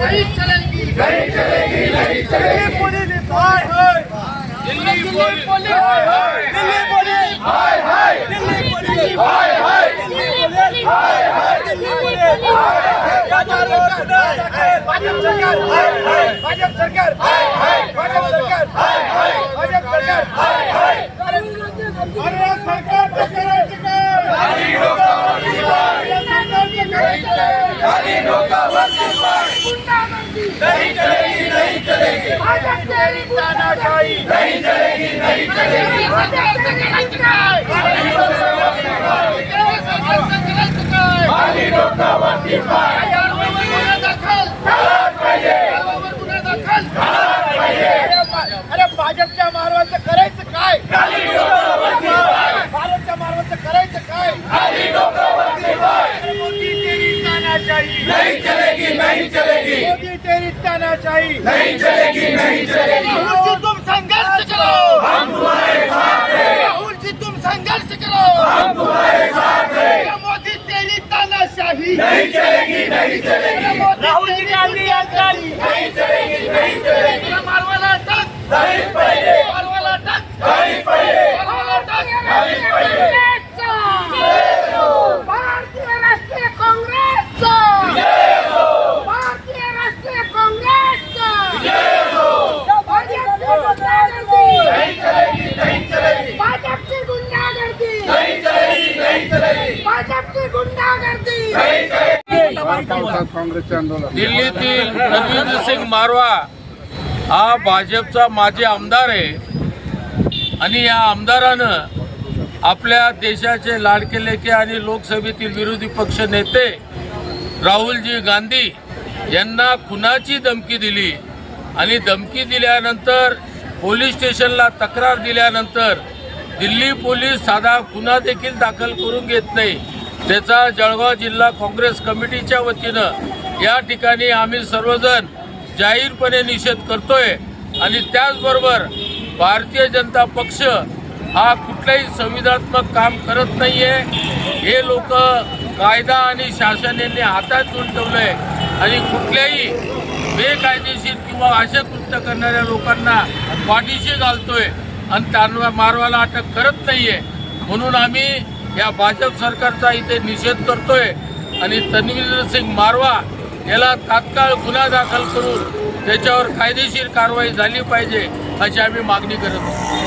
नहीं चलेगी नहीं चलेगी नहीं चलेगी पुलिस हाय हाय दिल्ली पुलिस हाय हाय दिल्ली पुलिस हाय हाय दिल्ली पुलिस हाय हाय दिल्ली पुलिस हाय हाय दिल्ली पुलिस भाजप सरकार हाय हाय भाजप सरकार हाय हाय भाजप सरकार हाय हाय भाजप सरकार हाय हाय अरे सरकार करायचं काय खाली डोकावरती पाय सरकारचं करायचं काय? खाली डोकावरती पाय नहीं चलेगी नहीं चलेगी तानाशाही नहीं चलेगी नहीं चलेगी अरे भाजपच्या मारवाचं करायचं काय खाली डोकावरती पाय भारतच्या मारवाचं करायचं काय खाली डोकावरती पाय मोदी तेरी तानाशाही नहीं चलेगी नहीं चलेगी मोदी तेरी तानाशाही. नहीं चलेगी नहीं चलेगी राहुल जी तुम संघर्ष करो. हम तुम्हारे साथ हैं. राहुल जी तुम संघर्ष करो. हम तुम्हारे साथ हैं. मोदी तेरी तानाशाही. नहीं चलेगी नहीं चलेगी राहुल जी गांधी यांची नहीं चलेगी नहीं चलेगी मारवाला टाक नहीं पहिले मारवाला टाक नहीं पहिले मारवाला टाक नहीं पहिले भारतीय राष्ट्रीय काँग्रेसचा जय हो भारतीय राष्ट्रीय काँग्रेसचा जय हो भाजपची गुंडागर्दी नहीं चलेगी नहीं चलेगी भाजपची गुंडागर्दी नहीं चलेगी नहीं चलेगी भाजपची गुंडागर्दी नहीं चलेगी दिल्लीतील रवींद्र सिंग मारवा हा भाजपचा माजी आमदार आहे. आणि या आमदारानं आपल्या देशाचे लाडके लेखे आणि लोकसभेतील विरोधी पक्ष नेते राहुलजी गांधी यांना खुनाची धमकी दिली. आणि धमकी दिल्यानंतर पोलीस स्टेशनला तक्रार दिल्यानंतर दिल्ली पोलीस साधा गुन्हा देखील दाखल करून घेत नाही. त्याचा जळगाव जिल्हा काँग्रेस कमिटीच्या वतीनं या ठिकाणी आम्ही सर्वजण जाहीरपणे निषेध करतोय. आणि त्याचबरोबर भारतीय जनता पक्ष हा कुठलंही संविधानात्मक काम करत नाहीये. हे लोक कायदा आणि शासनाने हातात घेऊन आहे आणि कुठल्याही बेकायदेशीर किंवा असे कृत्य करणाऱ्या लोकांना पाठीशी घालतोय. आणि त्यांना मारवाला अटक करत नाहीये. म्हणून आम्ही या भाजप सरकारचा इथे निषेध करतोय. आणि तन्वीर सिंग मारवा याला तात्काळ गुन्हा दाखल करून त्याच्यावर कायदेशीर कारवाई झाली पाहिजे अशी आम्ही मागणी करत आहोत.